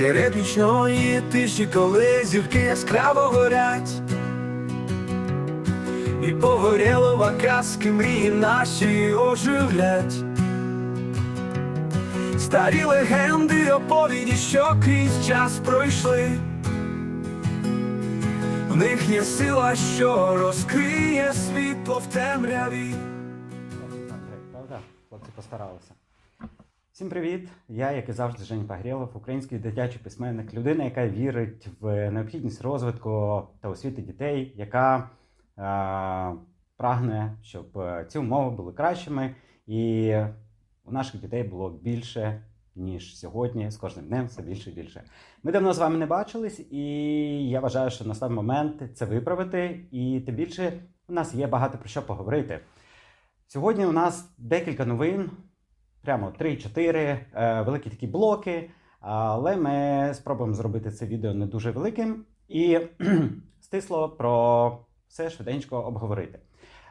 Серед нічної тиші, коли зірки яскраво горять, і погорєлова казки мрії наші оживлять. Старі легенди, оповіді, що крізь час пройшли. В них є сила, що розкриє світло в темряві. Правда? Хлопці постаралися. Всім привіт! Я, як і завжди, Жень Пагрєлов, український дитячий письменник, людина, яка вірить в необхідність розвитку та освіти дітей, яка е, прагне, щоб е, ці умови були кращими, і у наших дітей було більше, ніж сьогодні, з кожним днем все більше і більше. Ми давно з вами не бачились, і я вважаю, що настав момент це виправити, і тим більше у нас є багато про що поговорити. Сьогодні у нас декілька новин, прямо 3-4 е, великі такі блоки. Але ми спробуємо зробити це відео не дуже великим і стисло про все швиденько обговорити.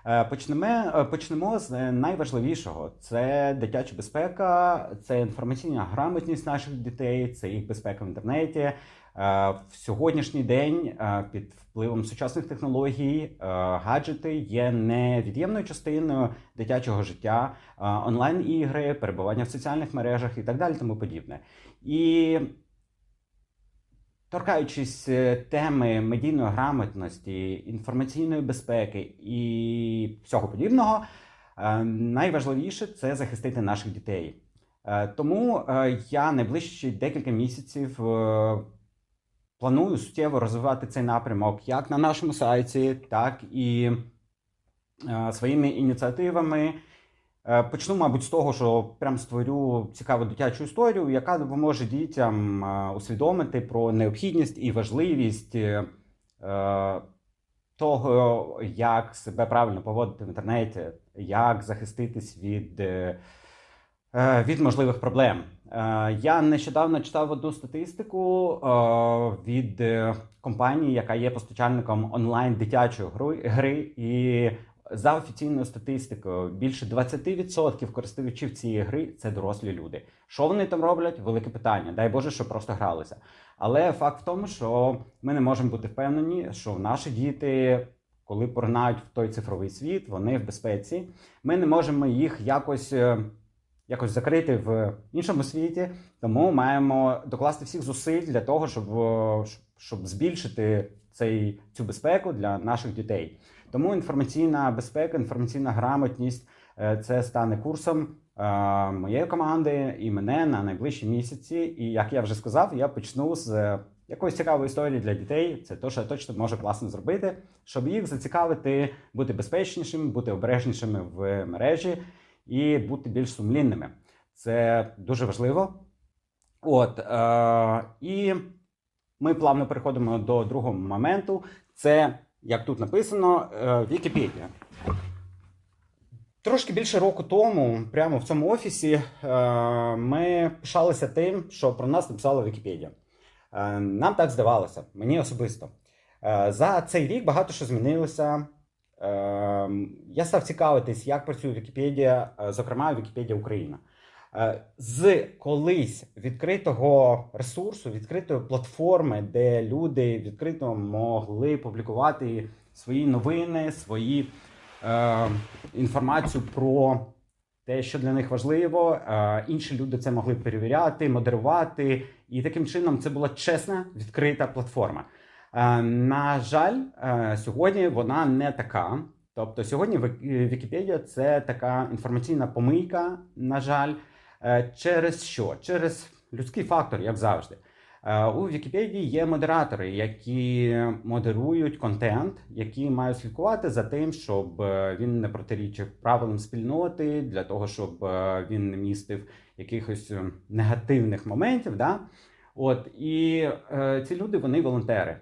Е, Почнемо, е, почнемо з найважливішого: це дитяча безпека, це інформаційна грамотність наших дітей, це їх безпека в інтернеті. Е, В сьогоднішній день е, під впливом сучасних технологій е, гаджети є невід'ємною частиною дитячого життя, онлайн-ігри, перебування в соціальних мережах і так далі, тому подібне. І торкаючись теми медійної грамотності, інформаційної безпеки і всього подібного, найважливіше це захистити наших дітей. Тому я найближчі декілька місяців планую суттєво розвивати цей напрямок як на нашому сайті, так і е, своїми ініціативами. Е, Почну, мабуть, з того, що прям створю цікаву дитячу історію, яка допоможе дітям е, усвідомити про необхідність і важливість того, як себе правильно поводити в інтернеті, як захиститись від, від можливих проблем. Е, Я нещодавно читав одну статистику е, від е, компанії, яка є постачальником онлайн дитячої гри, і за офіційною статистикою, більше 20% користувачів цієї гри це дорослі люди. Що вони там роблять? Велике питання. Дай Боже, що просто гралися. Але факт в тому, що ми не можемо бути впевнені, що наші діти, коли поринають в той цифровий світ, вони в безпеці. Ми не можемо їх якось. Якось закрити в іншому світі, тому маємо докласти всіх зусиль для того, щоб, щоб збільшити цей, цю безпеку для наших дітей. Тому інформаційна безпека, інформаційна грамотність е, це стане курсом е, моєї команди і мене на найближчі місяці. І як я вже сказав, я почну з е, якоїсь цікавої історії для дітей. Це те, що я точно можу класно зробити, щоб їх зацікавити, бути безпечнішими, бути обережнішими в мережі і бути більш сумлінними. Це дуже важливо. От е, і ми плавно переходимо до другого моменту. Це, як тут написано, е, Вікіпедія. Трошки більше року тому, прямо в цьому офісі, е, ми пишалися тим, що про нас написала Вікіпедія. Е, Нам так здавалося, мені особисто. Е, За цей рік багато що змінилося. Е, Я став цікавитись, як працює Вікіпедія, е, зокрема Вікіпедія Україна. Е, З колись відкритого ресурсу, відкритої платформи, де люди відкрито могли публікувати свої новини, свої е, інформацію про те, що для них важливо. Е, інші люди це могли перевіряти, модерувати, і таким чином це була чесна відкрита платформа. Е, На жаль, е, сьогодні вона не така. Тобто, сьогодні Вікіпедія це така інформаційна помийка, на жаль, Е, через що? Через людський фактор, як завжди. У Вікіпедії є модератори, які модерують контент, які мають слідкувати за тим, щоб він не протирічив правилам спільноти, для того, щоб він не містив якихось е, негативних моментів. Да? От і е, ці люди вони волонтери.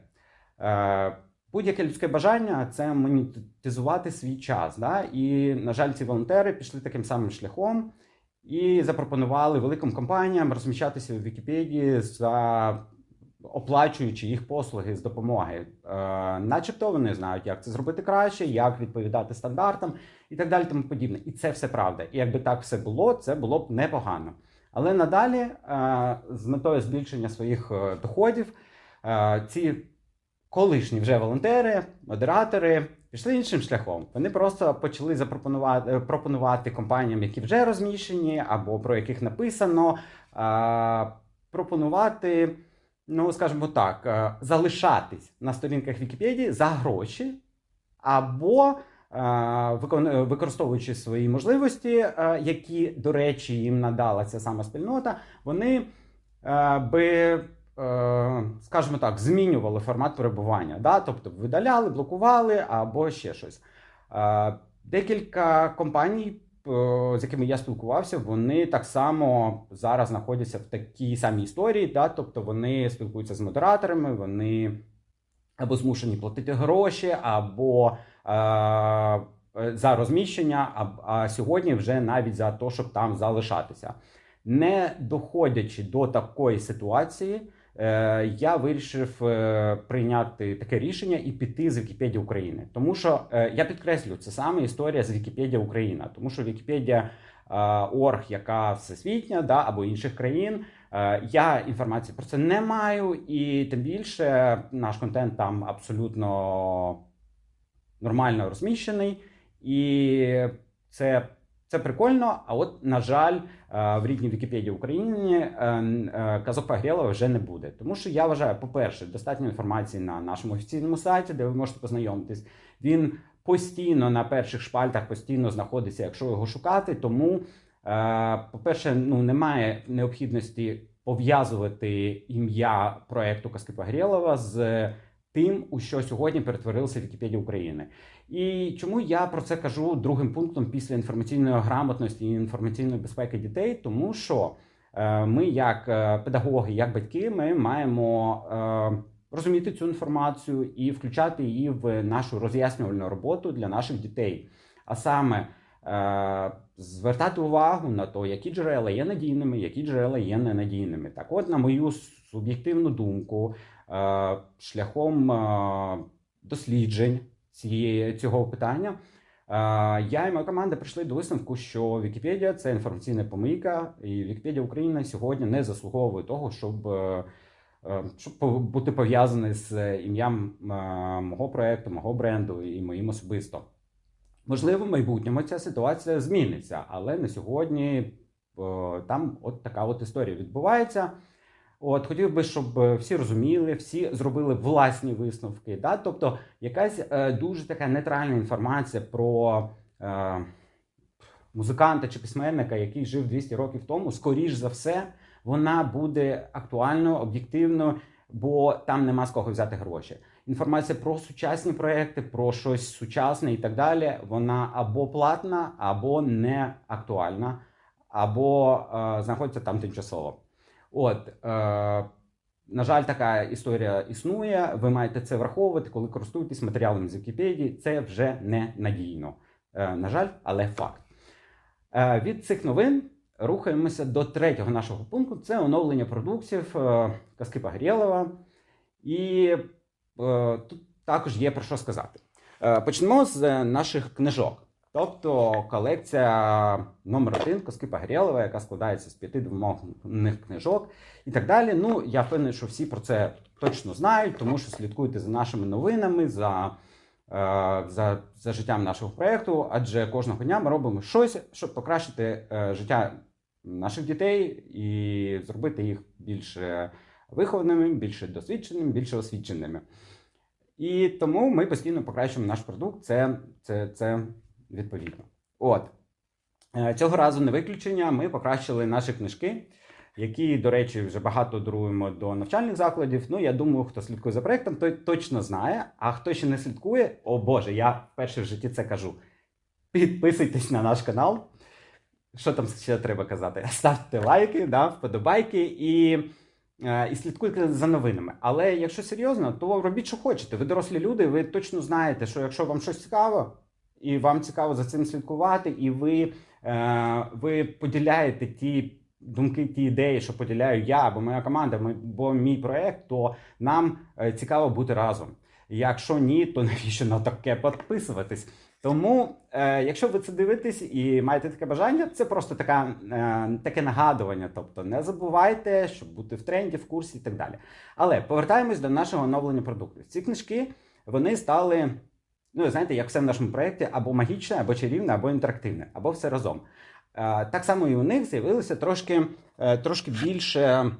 Е, Будь-яке людське бажання це монетизувати свій час. Да? І, на жаль, ці волонтери пішли таким самим шляхом і запропонували великим компаніям розміщатися в Вікіпедії за оплачуючи їх послуги з допомоги. Е, начебто вони знають, як це зробити краще, як відповідати стандартам і так далі, тому подібне. І це все правда. І якби так все було, це було б непогано. Але надалі, е, з метою збільшення своїх е, доходів, е, ці колишні вже волонтери, модератори пішли іншим шляхом. Вони просто почали запропонувати е, пропонувати компаніям, які вже розміщені, або про яких написано, пропонувати, ну скажімо так, е, залишатись на сторінках Вікіпедії за гроші, або е, використовуючи свої можливості, які, до речі, їм надала ця сама спільнота, вони би, скажімо так, змінювали формат перебування. Да? Тобто видаляли, блокували або ще щось. Е, Декілька компаній, е, з якими я спілкувався, вони так само зараз знаходяться в такій самій історії. Да? Тобто вони спілкуються з модераторами, вони або змушені платити гроші, або е, е, за розміщення, а, а сьогодні вже навіть за те, щоб там залишатися. Не доходячи до такої ситуації, е, я вирішив е, прийняти таке рішення і піти з Вікіпедії України. Тому що е, я підкреслю, це саме історія з Вікіпедія Україна, тому що Вікіпедія е, орг, яка всесвітня, да, або інших країн. Е, Я інформації про це не маю, і тим більше наш контент там абсолютно нормально розміщений, і це, це прикольно. А от, на жаль, е, в рідній Вікіпедії України е, е, казок Погрєлова вже не буде. Тому що я вважаю, по-перше, достатньо інформації на нашому офіційному сайті, де ви можете познайомитись. Він постійно на перших шпальтах постійно знаходиться, якщо його шукати. Тому, по-перше, ну немає необхідності пов'язувати ім'я проекту Казки Погрєлова з тим, у що сьогодні перетворилася Вікіпедія України. І чому я про це кажу другим пунктом після інформаційної грамотності і інформаційної безпеки дітей? Тому що е, ми, як е, педагоги, як батьки, ми маємо е, розуміти цю інформацію і включати її в нашу роз'яснювальну роботу для наших дітей. А саме звертати увагу на те, які джерела є надійними, які джерела є ненадійними. Так, от, на мою суб'єктивну думку, шляхом досліджень цієї цього питання. Я і моя команда прийшли до висновку, що Вікіпедія це інформаційна помийка, і Вікіпедія України сьогодні не заслуговує того, щоб, е, е, щоб бути пов'язаний з ім'ям е, мого проекту, мого бренду і моїм особисто. Можливо, в майбутньому ця ситуація зміниться, але на сьогодні там от така от історія відбувається. От хотів би, щоб е, всі розуміли, всі зробили власні висновки. Да? Тобто, якась е, дуже така нейтральна інформація про е, музиканта чи письменника, який жив 200 років тому, скоріш за все, вона буде актуальною, об'єктивною, бо там нема з кого взяти гроші. Інформація про сучасні проекти, про щось сучасне і так далі, вона або платна, або не актуальна, або е, знаходиться там тимчасово. От, е, на жаль, така історія існує. Ви маєте це враховувати, коли користуєтесь матеріалами з Вікіпедії. Це вже не надійно. Е, на жаль, але факт. Е, від цих новин рухаємося до третього нашого пункту: це оновлення продуктів е, Казки Погрєлова. І е, тут також є про що сказати. Е, почнемо з е, наших книжок. Тобто колекція номер один Коски Погрєлова, яка складається з п'яти двомовних книжок і так далі. Ну, я впевнений, що всі про це точно знають, тому що слідкуйте за нашими новинами, за, е, за, за життям нашого проєкту, адже кожного дня ми робимо щось, щоб покращити е, життя наших дітей і зробити їх більш вихованими, більш досвідченими, більш освіченими. І тому ми постійно покращуємо наш продукт. Це, це, це відповідно. От. Е, Цього разу не виключення. Ми покращили наші книжки, які, до речі, вже багато даруємо до навчальних закладів. Ну, я думаю, хто слідкує за проектом, той точно знає. А хто ще не слідкує, о Боже, я вперше в житті це кажу. Підписуйтесь на наш канал. Що там ще треба казати? Ставте лайки, да, вподобайки і, е, і слідкуйте за новинами. Але якщо серйозно, то робіть, що хочете. Ви дорослі люди, ви точно знаєте, що якщо вам щось цікаво, і вам цікаво за цим слідкувати, і ви, е, ви поділяєте ті думки, ті ідеї, що поділяю я або моя команда, ми- бо мій проект, то нам е, цікаво бути разом. Якщо ні, то навіщо на таке підписуватись? Тому, е, якщо ви це дивитесь і маєте таке бажання, це просто така, е, таке нагадування. Тобто не забувайте, щоб бути в тренді, в курсі і так далі. Але повертаємось до нашого оновлення продукту. Ці книжки вони стали, ну знаєте, як все в нашому проєкті, або магічне, або чарівне, або інтерактивне, або все разом. Е, так само і у них з'явилося трошки, е, трошки більше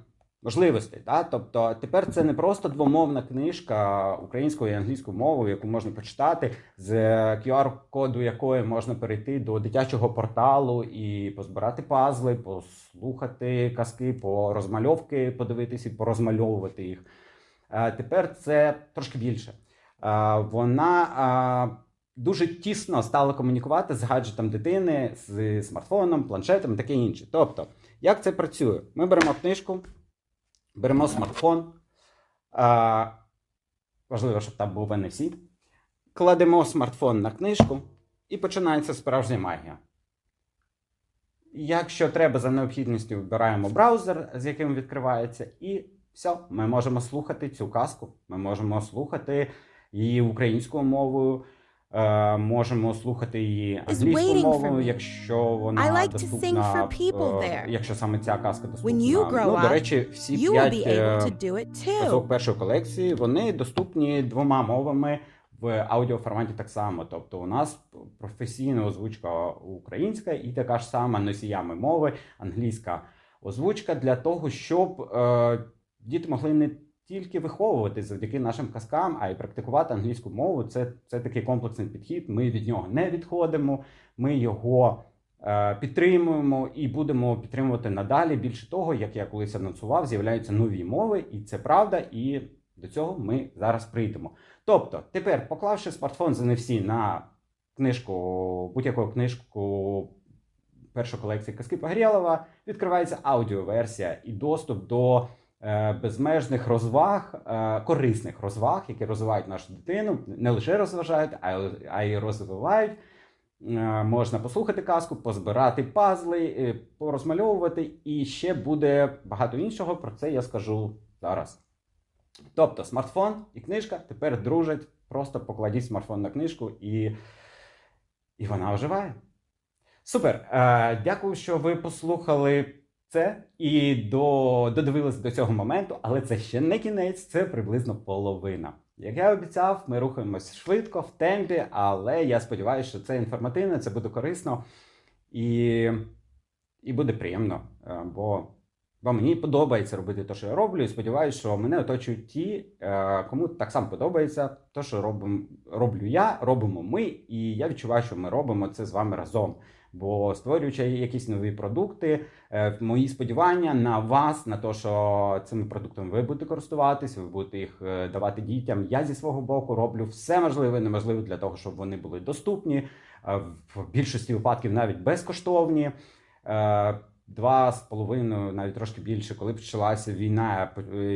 можливостей. Да? Тобто тепер це не просто двомовна книжка українською і англійською мовою, яку можна почитати, з QR-коду якої можна перейти до дитячого порталу і позбирати пазли, послухати казки, по розмальовки подивитись і порозмальовувати їх. Е, Тепер це трошки більше. Вона дуже тісно стала комунікувати з гаджетом дитини, з смартфоном, планшетом і таке інше. Тобто, як це працює? Ми беремо книжку, беремо смартфон. Важливо, щоб там був NFC. Кладемо смартфон на книжку і починається справжня магія. Якщо треба за необхідністю, вибираємо браузер, з яким відкривається, і все, ми можемо слухати цю казку. Ми можемо слухати її українською мовою. Е, можемо слухати її англійською мовою, якщо вона like доступна, е, якщо саме ця казка доступна. Ну, до речі, всі п'ять е, казок першої колекції, вони доступні двома мовами в аудіоформаті так само. Тобто, у нас професійна озвучка українська і така ж сама носіями мови, англійська озвучка для того, щоб е, діти могли не тільки виховувати завдяки нашим казкам, а й практикувати англійську мову. Це, це такий комплексний підхід. Ми від нього не відходимо, ми його е, підтримуємо і будемо підтримувати надалі. Більше того, як я колись анонсував, з'являються нові мови, і це правда. І до цього ми зараз прийдемо. Тобто, тепер, поклавши смартфон з NFC на книжку, будь-яку книжку першої колекції казки Погрєлова, відкривається аудіоверсія і доступ до безмежних розваг, е, корисних розваг, які розвивають нашу дитину, не лише розважають, а й, розвивають. Е, Можна послухати казку, позбирати пазли, е, порозмальовувати, і ще буде багато іншого. Про це я скажу зараз. Тобто, смартфон і книжка тепер дружать. Просто покладіть смартфон на книжку, і, і вона оживає. Супер. Е, дякую, що ви послухали це і до, додивилися до цього моменту, але це ще не кінець, це приблизно половина. Як я обіцяв, ми рухаємось швидко, в темпі, але я сподіваюся, що це інформативно, це буде корисно і, і буде приємно. е, Бо, бо мені подобається робити те, що я роблю, і сподіваюся, що мене оточують ті, е, кому так само подобається те, що робимо, роблю я, робимо ми, і я відчуваю, що ми робимо це з вами разом. Бо створюючи якісь нові продукти, е, мої сподівання на вас, на те, що цими продуктами ви будете користуватись, ви будете їх е, давати дітям. Я зі свого боку роблю все можливе і неможливе для того, щоб вони були доступні, е, в більшості випадків навіть безкоштовні. Два з половиною, навіть трошки більше, коли почалася війна,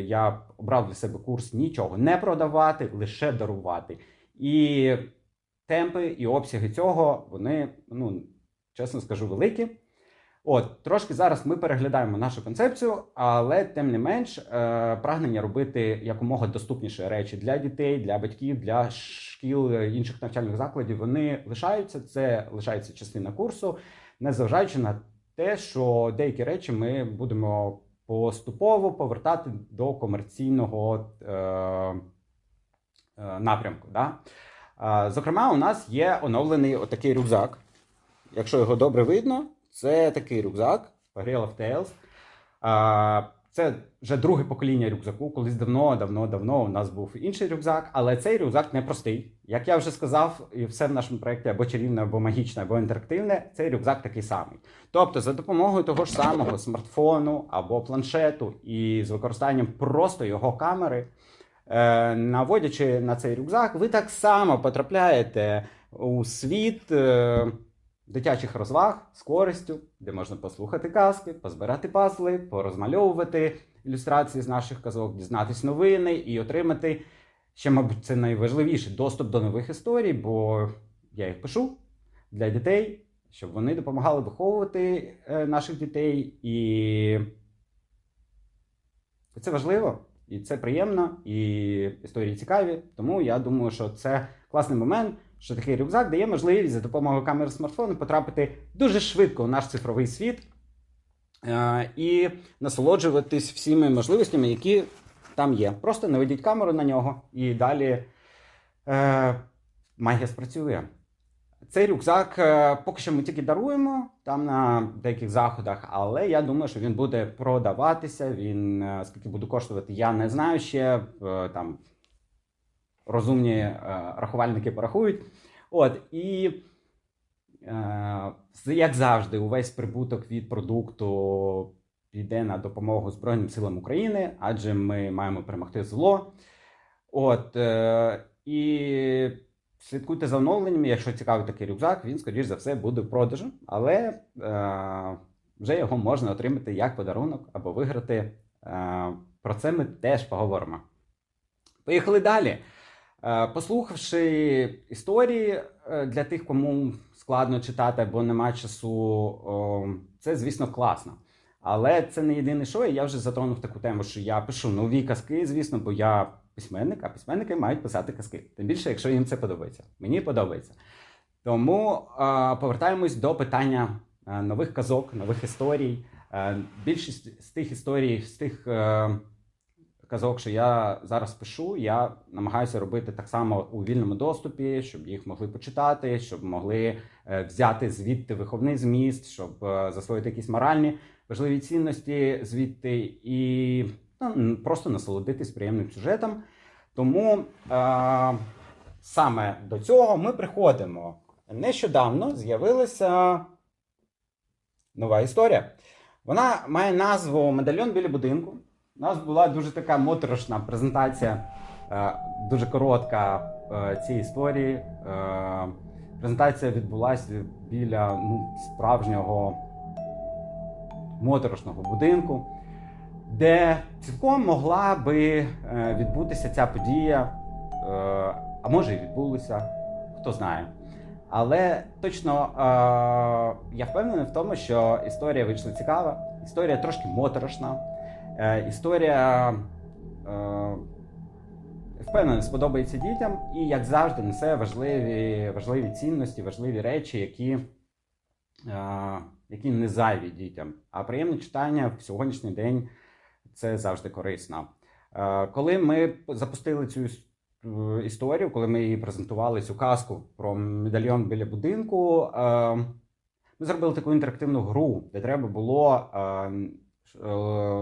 я обрав для себе курс нічого не продавати, лише дарувати. І темпи і обсяги цього вони, ну чесно скажу, великі. От, трошки зараз ми переглядаємо нашу концепцію, але тим не менш, е, прагнення робити якомога доступніші речі для дітей, для батьків, для шкіл е, інших навчальних закладів. Вони лишаються. Це лишається частина курсу, незважаючи на те, що деякі речі ми будемо поступово повертати до комерційного е, е, напрямку. Да? Е, Зокрема, у нас є оновлений отакий рюкзак. Якщо його добре видно, це такий рюкзак of Tales. А, Це вже друге покоління рюкзаку. Колись давно, давно, давно у нас був інший рюкзак, але цей рюкзак не простий. Як я вже сказав, і все в нашому проєкті або чарівне, або магічне, або інтерактивне, цей рюкзак такий самий. Тобто, за допомогою того ж самого смартфону або планшету і з використанням просто його камери, е, наводячи на цей рюкзак, ви так само потрапляєте у світ. Дитячих розваг з користю, де можна послухати казки, позбирати пазли, порозмальовувати ілюстрації з наших казок, дізнатись новини і отримати ще, мабуть, це найважливіше доступ до нових історій, бо я їх пишу для дітей, щоб вони допомагали виховувати е, наших дітей, і це важливо, і це приємно, і історії цікаві. Тому я думаю, що це класний момент, що такий рюкзак дає можливість за допомогою камери смартфону потрапити дуже швидко у наш цифровий світ е, і насолоджуватись всіми можливостями, які там є. Просто наведіть камеру на нього і далі е, магія спрацює. Цей рюкзак е, поки що ми тільки даруємо там на деяких заходах, але я думаю, що він буде продаватися. Він скільки буде коштувати, я не знаю ще. Там розумні е, рахувальники порахують. От і е, як завжди, увесь прибуток від продукту піде на допомогу Збройним силам України, адже ми маємо перемогти зло. От е, і слідкуйте за оновленнями. Якщо цікавий такий рюкзак, він, скоріш за все, буде в продажу, але вже його можна отримати як подарунок або виграти. Про це ми теж поговоримо. Поїхали далі. Е, Послухавши історії е, для тих, кому складно читати або немає часу, це, звісно, класно. Але це не єдине що, я вже затронув таку тему, що я пишу нові казки, звісно, бо я письменник, а письменники мають писати казки. Тим більше, якщо їм це подобається. Мені подобається. Тому е, повертаємось до питання нових казок, нових історій. Більшість з тих історій, з тих казок, що я зараз пишу, я намагаюся робити так само у вільному доступі, щоб їх могли почитати, щоб могли е, взяти звідти виховний зміст, щоб е, засвоїти якісь моральні важливі цінності звідти і ну, просто насолодитись приємним сюжетом. Тому е, саме до цього ми приходимо. Нещодавно з'явилася нова історія. Вона має назву Медальйон біля будинку. У нас була дуже така моторошна презентація, е, дуже коротка е, цієї історії. Е, презентація відбулася біля ну, справжнього моторошного будинку, де цілком могла би відбутися ця подія, а може і відбулася, хто знає. Але точно я впевнений в тому, що історія вийшла цікава, історія трошки моторошна, історія е, впевнений сподобається дітям і, як завжди, несе важливі, важливі цінності, важливі речі, які, е, які не зайві дітям. А приємне читання в сьогоднішній день це завжди корисно. Е, Коли ми запустили цю е, історію, коли ми її презентували цю казку про медальйон біля будинку, е, ми зробили таку інтерактивну гру, де треба було е, е,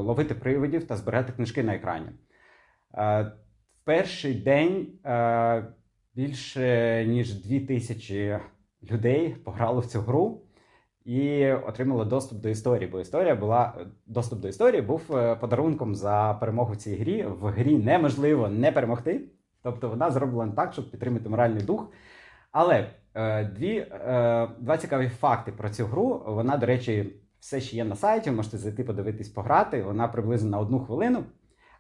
ловити привидів та збирати книжки на екрані. Е, В перший день е, більше ніж дві тисячі людей пограли в цю гру і отримали доступ до історії. Бо історія була доступ до історії був е, подарунком за перемогу в цій грі. В грі неможливо не перемогти. Тобто вона зроблена так, щоб підтримати моральний дух. Але е, дві, е, два цікаві факти про цю гру. Вона, до речі, все ще є на сайті. Можете зайти подивитись, пограти. Вона приблизно на одну хвилину.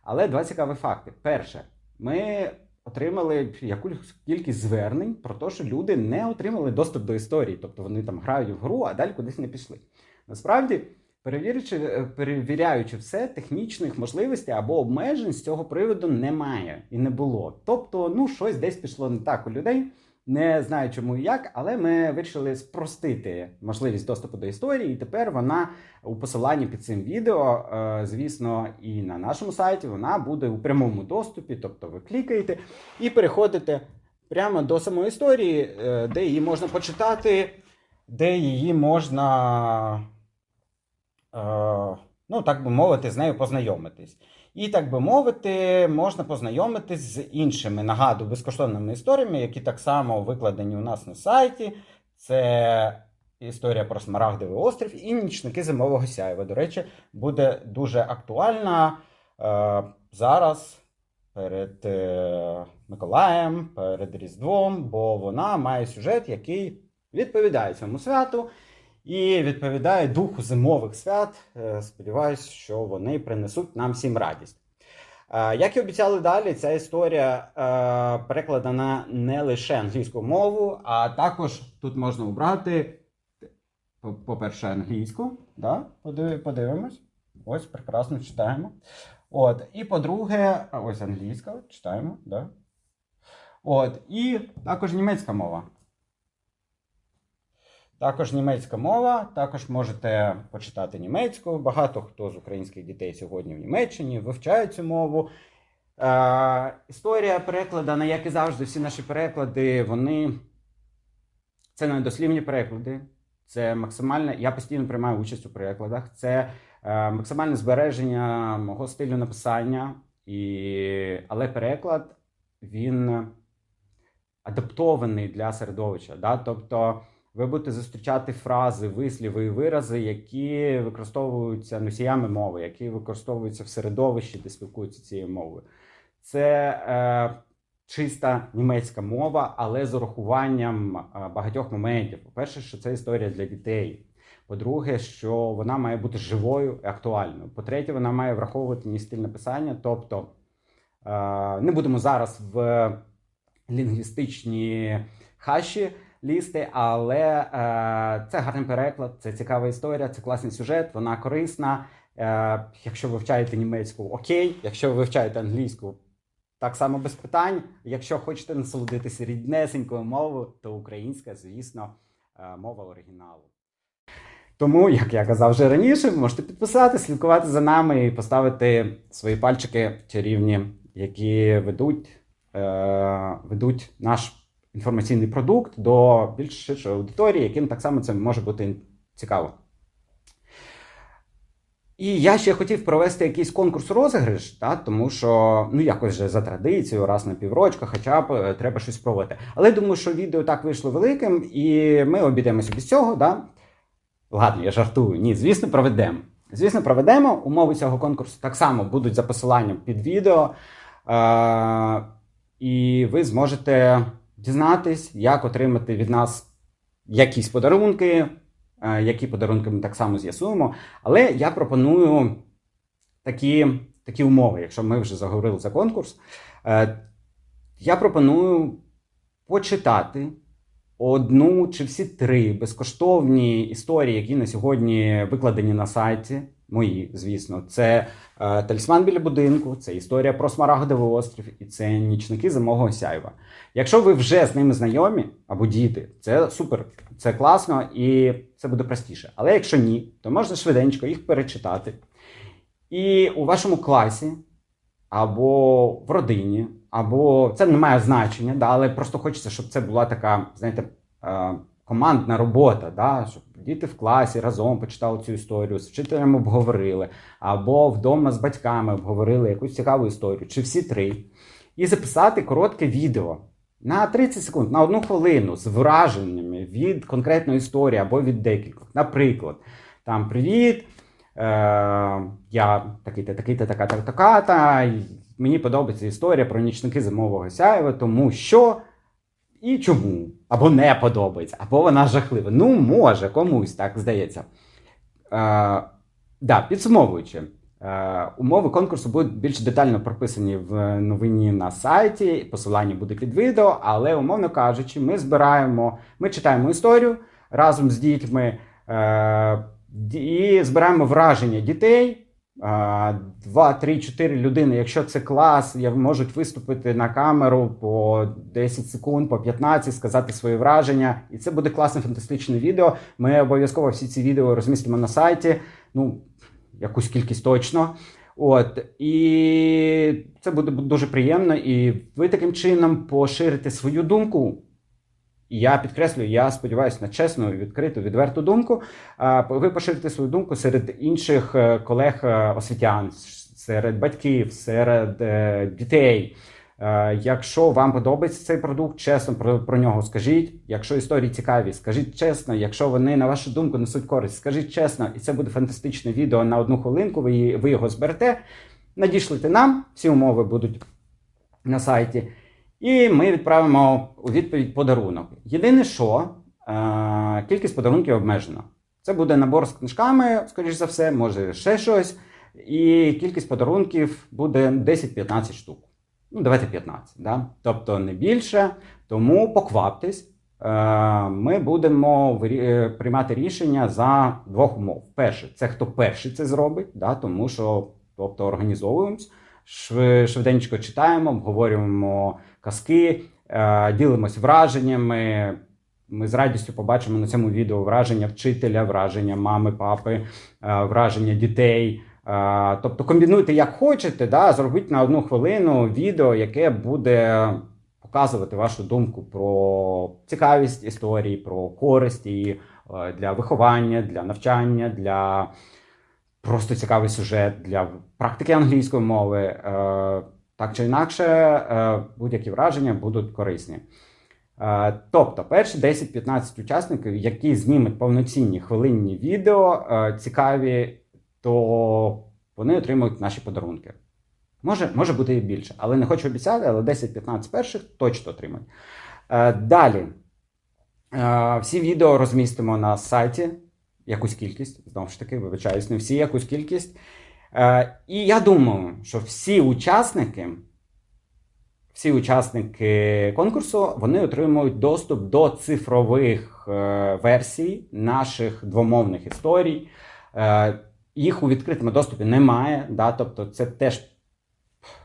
Але два цікаві факти. Перше, ми отримали якусь кількість звернень про те, що люди не отримали доступ до історії, тобто вони там грають в гру, а далі кудись не пішли. Насправді, перевіряючи, перевіряючи все, технічних можливостей або обмежень з цього приводу немає і не було. Тобто, ну щось десь пішло не так у людей. Не знаю чому і як, але ми вирішили спростити можливість доступу до історії, і тепер вона у посиланні під цим відео, е, звісно, і на нашому сайті вона буде у прямому доступі. Тобто ви клікаєте і переходите прямо до самої історії, е, де її можна почитати, де її можна, е, ну так би мовити, з нею познайомитись. І так би мовити, можна познайомитись з іншими нагадую безкоштовними історіями, які так само викладені у нас на сайті. Це історія про Смарагдовий острів і нічники зимового сяєва. До речі, буде дуже актуальна е, зараз перед е, Миколаєм, перед Різдвом, бо вона має сюжет, який відповідає цьому святу і відповідає духу зимових свят. Е, Сподіваюсь, що вони принесуть нам всім радість. Е, Як і обіцяли далі, ця історія е, перекладена не лише англійською мовою, а також тут можна обрати, по- по-перше, англійську. Да? Подивимось. Ось прекрасно читаємо. От. І по-друге, ось англійська, читаємо. Да? От, і також німецька мова. Також німецька мова, також можете почитати німецьку. Багато хто з українських дітей сьогодні в Німеччині вивчають цю мову. Е, історія перекладана, як і завжди, всі наші переклади, вони це не дослівні переклади, це максимальне. Я постійно приймаю участь у перекладах. Це е, максимальне збереження мого стилю написання, і... але переклад він адаптований для середовища. Да? Тобто ви будете зустрічати фрази, висліви і вирази, які використовуються носіями мови, які використовуються в середовищі, де спілкуються цією мовою. Це е, чиста німецька мова, але з урахуванням е, багатьох моментів. По-перше, що це історія для дітей. По-друге, що вона має бути живою і актуальною. По-третє, вона має враховувати мій стиль написання. Тобто е, не будемо зараз в лінгвістичні хаші лізти, але е, це гарний переклад, це цікава історія, це класний сюжет, вона корисна. Е, якщо ви вивчаєте німецьку, окей. Якщо ви вивчаєте англійську, так само без питань. Якщо хочете насолодитися ріднесенькою мовою, то українська, звісно, е, мова оригіналу. Тому, як я казав вже раніше, ви можете підписати, слідкувати за нами і поставити свої пальчики чарівні, які ведуть, е, ведуть наш інформаційний продукт до більш ширшої аудиторії, яким так само це може бути цікаво. І я ще хотів провести якийсь конкурс розіграш, та, тому що ну якось вже за традицією, раз на піврочка, хоча б е, треба щось пробувати. Але думаю, що відео так вийшло великим, і ми обійдемося без цього. Да? Ладно, я жартую. Ні, звісно, проведемо. Звісно, проведемо. Умови цього конкурсу так само будуть за посиланням під відео. Е- і ви зможете дізнатись, як отримати від нас якісь подарунки. Е, які подарунки ми так само з'ясуємо. Але я пропоную такі такі умови, якщо ми вже заговорили за конкурс. Е, Я пропоную почитати одну чи всі три безкоштовні історії, які на сьогодні викладені на сайті. Мої, звісно, це е, талісман біля будинку, це історія про Смарагдовий острів і це нічники зимового сяйва. Якщо ви вже з ними знайомі або діти, це супер, це класно і це буде простіше. Але якщо ні, то можна швиденько їх перечитати. І у вашому класі, або в родині, або це не має значення, да, але просто хочеться, щоб це була така, знаєте, е, командна робота, да, щоб діти в класі разом почитали цю історію, з вчителем обговорили, або вдома з батьками обговорили якусь цікаву історію, чи всі три. І записати коротке відео на 30 секунд, на одну хвилину з враженнями від конкретної історії або від декількох. Наприклад, там привіт. Е, я такий-то, такий-то, така-то, така-то, Мені подобається історія про нічники зимового сяєва, тому що і чому? Або не подобається, або вона жахлива. Ну, може, комусь так здається. Е, да, Підсумовуючи, е, умови конкурсу будуть більш детально прописані в новині на сайті, посилання буде під відео, але, умовно кажучи, ми збираємо, ми читаємо історію разом з дітьми е, і збираємо враження дітей. Два, три, чотири людини, якщо це клас, можуть виступити на камеру по 10 секунд, по 15, сказати свої враження. І це буде класне фантастичне відео. Ми обов'язково всі ці відео розмістимо на сайті. Ну, якусь кількість точно. От і це буде дуже приємно, і ви таким чином поширите свою думку. І я підкреслюю, я сподіваюся на чесну, відкриту, відверту думку. Ви поширите свою думку серед інших е, колег е, освітян, серед батьків, серед е, дітей. Якщо вам подобається цей продукт, чесно про, про нього скажіть. Якщо історії цікаві, скажіть чесно. Якщо вони на вашу думку несуть користь, скажіть чесно, і це буде фантастичне відео на одну хвилинку. Ви ви його зберете, надішлите нам. Всі умови будуть на сайті. І ми відправимо у відповідь подарунок. Єдине, що е, кількість подарунків обмежена. Це буде набор з книжками, скоріш за все, може ще щось. І кількість подарунків буде 10-15 штук. Ну, давайте 15, да? тобто не більше. Тому покваптесь. Е, ми будемо е, приймати рішення за двох умов. Перше, це хто перший це зробить, да? тому що тобто, організовуємось, швиденько читаємо, обговорюємо казки, е, ділимось враженнями. Ми з радістю побачимо на цьому відео враження вчителя, враження мами, папи, е, враження дітей. Е, Тобто комбінуйте як хочете, да, зробіть на одну хвилину відео, яке буде показувати вашу думку про цікавість історії, про користь її для виховання, для навчання, для просто цікавий сюжет, для практики англійської мови. Так чи інакше, е, будь-які враження будуть корисні. Е, Тобто, перші 10-15 учасників, які знімуть повноцінні хвилинні відео, е, цікаві, то вони отримують наші подарунки. Може, може бути і більше, але не хочу обіцяти, але 10-15 перших точно отримають. Е, Далі. Всі відео розмістимо на сайті, якусь кількість, знову ж таки, вибачаюсь, не всі, якусь кількість. Е, І я думаю, що всі учасники, всі учасники конкурсу, вони отримують доступ до цифрових е, версій наших двомовних історій. Е, Їх у відкритому доступі немає, да, тобто це теж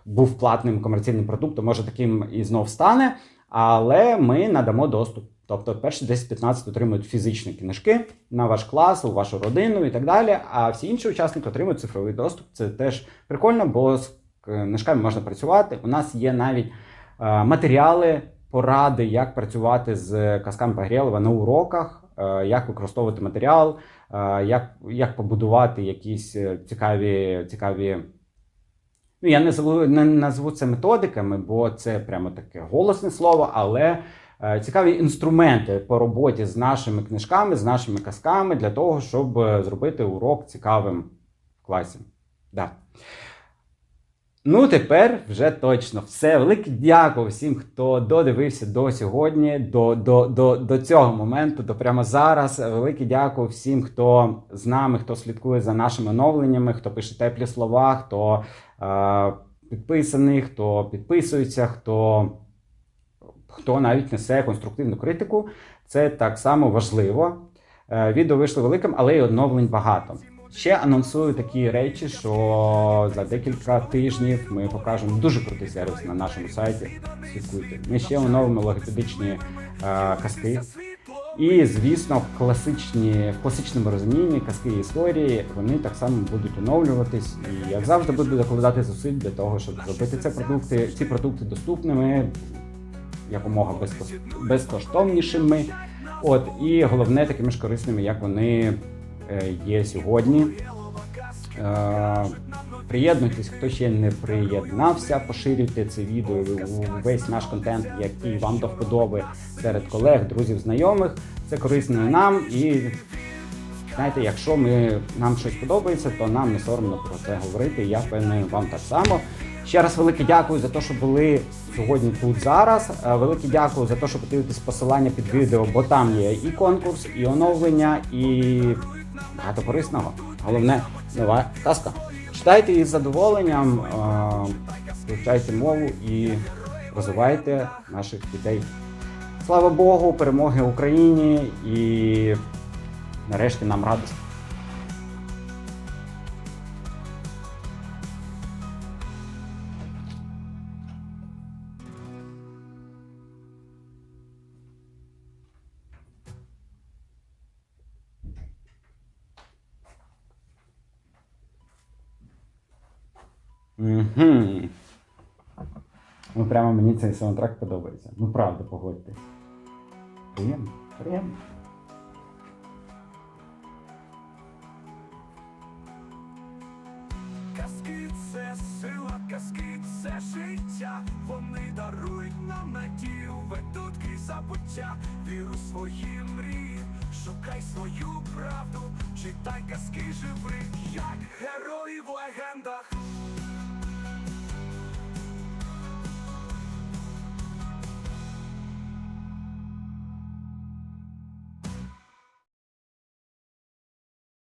був платним комерційним продуктом, може таким і знов стане, але ми надамо доступ. Тобто перші 10-15 отримують фізичні книжки на ваш клас, у вашу родину і так далі. А всі інші учасники отримують цифровий доступ. Це теж прикольно, бо з книжками можна працювати. У нас є навіть е, матеріали, поради, як працювати з казками Погрєлова на уроках, е, як використовувати матеріал, е, як, як побудувати якісь е, цікаві, цікаві Ну, я не назву, не назву це методиками, бо це прямо таке голосне слово, але е, цікаві інструменти по роботі з нашими книжками, з нашими казками для того, щоб е, зробити урок цікавим в класі. Да. Ну, тепер вже точно все. Велике дякую всім, хто додивився до сьогодні, до, до, до, до цього моменту, до прямо зараз. Велике дякую всім, хто з нами, хто слідкує за нашими оновленнями, хто пише теплі слова, хто е, підписаний, хто підписується, хто, хто навіть несе конструктивну критику. Це так само важливо. Е, відео вийшло великим, але й оновлень багато. Ще анонсую такі речі, що за декілька тижнів ми покажемо дуже крутий сервіс на нашому сайті. Слідкуйте. Ми ще оновимо логопедичні е, казки. І, звісно, в класичні, в класичному розумінні казки і історії вони так само будуть оновлюватись. І як завжди буду докладати зусиль для того, щоб зробити це продукти, ці продукти доступними, якомога безкоштовнішими. От і головне такими ж корисними, як вони є сьогодні. Е, Приєднуйтесь, хто ще не приєднався, поширюйте це відео весь наш контент, який вам до вподоби серед колег, друзів, знайомих. Це корисно і нам. І знаєте, якщо ми, нам щось подобається, то нам не соромно про це говорити. Я впевнений, вам так само. Ще раз велике дякую за те, що були сьогодні тут зараз. Е, Велике дякую за те, що подивитесь посилання під відео, бо там є і конкурс, і оновлення, і багато корисного. Головне, нова казка. Читайте її з задоволенням, вивчайте мову і розвивайте наших дітей. Слава Богу, перемоги Україні і нарешті нам радість. Угу. Ну, прямо мені цей саундтрек подобається. Ну, правда, погодьтесь. Приємно, приємно.